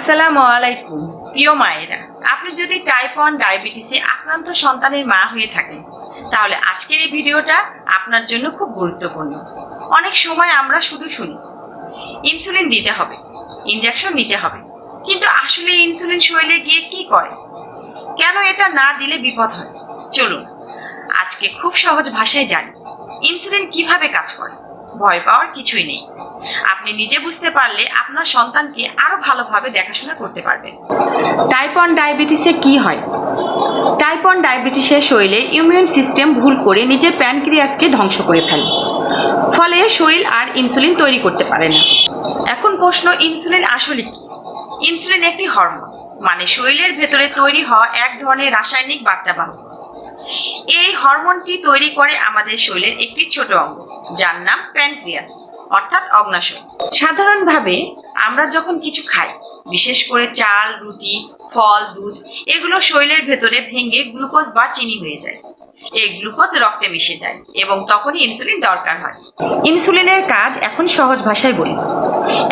আসসালামু আলাইকুম, প্রিয় মায়েরা। আপনি যদি টাইপ ওয়ান ডায়াবেটিসে আক্রান্ত সন্তানের মা হয়ে থাকেন, তাহলে আজকের এই ভিডিওটা আপনার জন্য খুব গুরুত্বপূর্ণ। অনেক সময় আমরা শুধু শুনি ইনসুলিন দিতে হবে ইনজেকশন নিতে হবে, কিন্তু আসলে ইনসুলিন শরীরে গিয়ে কি করে? কেন এটা না দিলে বিপদ হয়? চলুন, আজকে খুব সহজ ভাষায় জানি ইনসুলিন কীভাবে কাজ করে? ভয় পাওয়ার কিছুই নেই। আপনি নিজে বুঝতে পারলে আপনার সন্তানকে আরও ভালোভাবে দেখাশোনা করতে পারবেন। টাইপ ওয়ান ডায়াবেটিসে কি হয়? টাইপ ওয়ান ডায়াবেটিসের শরীরে ইমিউন সিস্টেম ভুল করে নিজের প্যানক্রিয়াসকে ধ্বংস করে ফেলে। ফলে শরীর আর ইনসুলিন তৈরি করতে পারে না। এখন প্রশ্ন ইনসুলিন আসলে কি? ইনসুলিন একটি হরমোন মানে শরীরের ভেতরে তৈরি হওয়া এক ধরনের রাসায়নিক বার্তাবাহক এই হরমোনটি তৈরি করে আমাদের শরীরের একটি ছোট অঙ্গ, যার নাম প্যানক্রিয়াস অর্থাৎ অগ্নাশয়। সাধারণভাবে আমরা যখন কিছু খাই, বিশেষ করে চাল, রুটি, ফল, দুধ, এগুলো শরীরের ভেতরে ভেঙে গ্লুকোজ বা চিনি হয়ে যায়। এই গ্লুকোজ রক্তে মিশে যায় এবং তখনই ইনসুলিন দরকার হয়। ইনসুলিনের কাজ এখন সহজ ভাষায় বলি।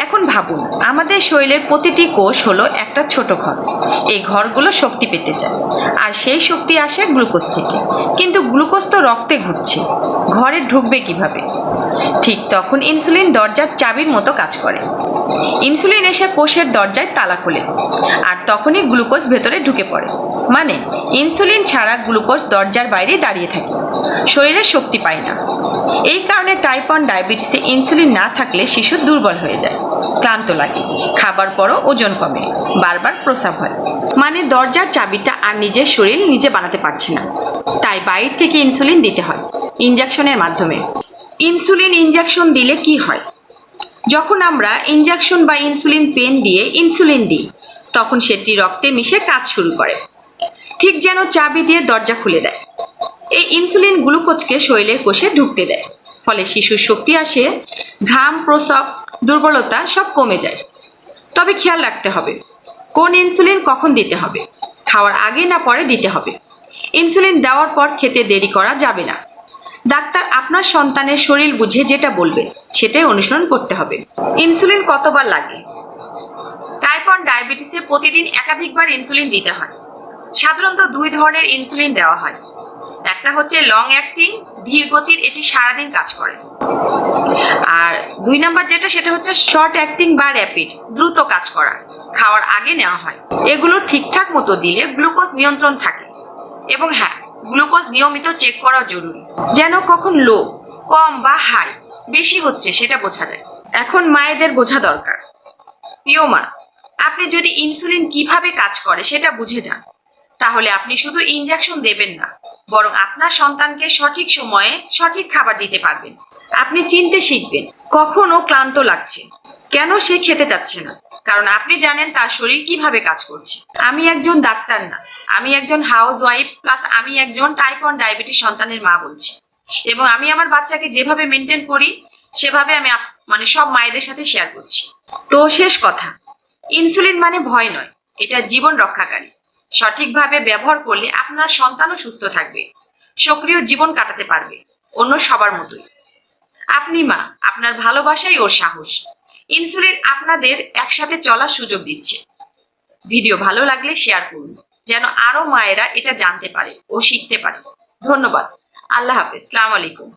এখন ভাবুন, আমাদের শরীরের প্রতিটি কোষ হলো একটা ছোট ঘর। এই ঘরগুলো শক্তি পেতে চায়, আর সেই শক্তি আসে গ্লুকোজ থেকে। কিন্তু গ্লুকোজ তো রক্তে ঘুরছে, ঘরে ঢুকবে কীভাবে? ঠিক তখন ইনসুলিন দরজার চাবির মতো কাজ করে। ইনসুলিন এসে কোষের দরজায় তালা খোলে, আর তখনই গ্লুকোজ ভেতরে ঢুকে পড়ে। মানে ইনসুলিন ছাড়া গ্লুকোজ দরজার বাইরে দাঁড়িয়ে থাকে, শরীরে শক্তি পায় না। এই কারণে টাইপ ওয়ান ডায়াবেটিসে ইনসুলিন না থাকলে শিশু দুর্বল হয়ে যায়। ক্লান্ত লাগে। খাবার পরও ওজন কমে। বারবার প্রস্রাব হয়। মানে দরজার চাবিটা আর নিজের শরীর নিজে বানাতে পারছে না। তাই বাইরে থেকে ইনসুলিন দিতে হয় ইনজেকশনের মাধ্যমে। ইনসুলিন ইনজেকশন দিলে কি হয়? যখন আমরা ইনজেকশন বা ইনসুলিন পেন দিয়ে ইনসুলিন দিই, তখন সেটি রক্তে মিশে কাজ শুরু করে। ঠিক যেন চাবি দিয়ে দরজা খুলে দেয়। এই ইনসুলিন গ্লুকোজকে শরীরের কোষে ঢুকতে দেয়। ফলে শিশুর শক্তি আসে, ঘাম, প্রসব, দুর্বলতা সব কমে যায়। তবে খেয়াল রাখতে হবে, কোন ইনসুলিন কখন দিতে হবে, খাওয়ার আগে না পরে দিতে হবে? ইনসুলিন দেওয়ার পর খেতে দেরি করা যাবে না। ডাক্তার আপনার সন্তানের শরীর বুঝে যেটা বলবে, সেটাই অনুসরণ করতে হবে। ইনসুলিন কতবার লাগে? টাইপ ওয়ান ডায়াবেটিসে প্রতিদিন একাধিকবার ইনসুলিন দিতে হয়। সাধারণত দুই ধরনের ইনসুলিন দেওয়া হয়। একটা হচ্ছে লং অ্যাক্টিং ধীর গতির, এটি সারাদিন কাজ করে। আর দুই নাম্বার যেটা, সেটা হচ্ছে শর্ট অ্যাক্টিং বা র্যাপিড দ্রুত কাজ করা, খাওয়ার আগে নেওয়া হয়। এগুলো ঠিকঠাক মতো দিলে গ্লুকোজ নিয়ন্ত্রণ থাকে। এবং হ্যাঁ গ্লুকোজ নিয়মিত চেক করা জরুরি। যেন কখন লো কম বা হাই বেশি হচ্ছে সেটা বোঝা যায়। এখন মায়েদের বোঝা দরকার। প্রিয় মা আপনি যদি ইনসুলিন কীভাবে কাজ করে সেটা বুঝে যান। তাহলে আপনি শুধু ইনজেকশন দেবেন না, বরং আপনার সন্তানকে সঠিক সময়ে সঠিক খাবার দিতে পারবেন। আপনি চিনতে শিখবেন কখনো ক্লান্ত লাগছে। কেন সে খেতে চাচ্ছে না? কারণ আপনি জানেন তার শরীর কীভাবে কাজ করছে। আমি একজন ডাক্তার না, আমি একজন হাউস ওয়াইফ প্লাস আমি একজন টাইপ ওয়ান ডায়াবেটিস সন্তানের মা বলছি। এবং আমি আমার বাচ্চাকে যেভাবে মেনটেন করি, সেভাবে আমি মানে সব মায়েদের সাথে শেয়ার করছি। তো শেষ কথা ইনসুলিন মানে ভয় নয়, এটা জীবন রক্ষাকারী। সঠিকভাবে ব্যবহার করলে আপনার সন্তানও সুস্থ থাকবে, সক্রিয় জীবন কাটাতে পারবে, অন্য সবার মতোই। আপনি মা, আপনার ভালোবাসাই ওর সাহস। ইনসুলিন আপনাদের একসাথে চলার সুযোগ দিচ্ছে। ভিডিও ভালো লাগলে শেয়ার করুন, যেন আরও মায়েরা এটা জানতে পারে ও শিখতে পারে। ধন্যবাদ। আল্লাহ হাফেজ। সালাম আলাইকুম।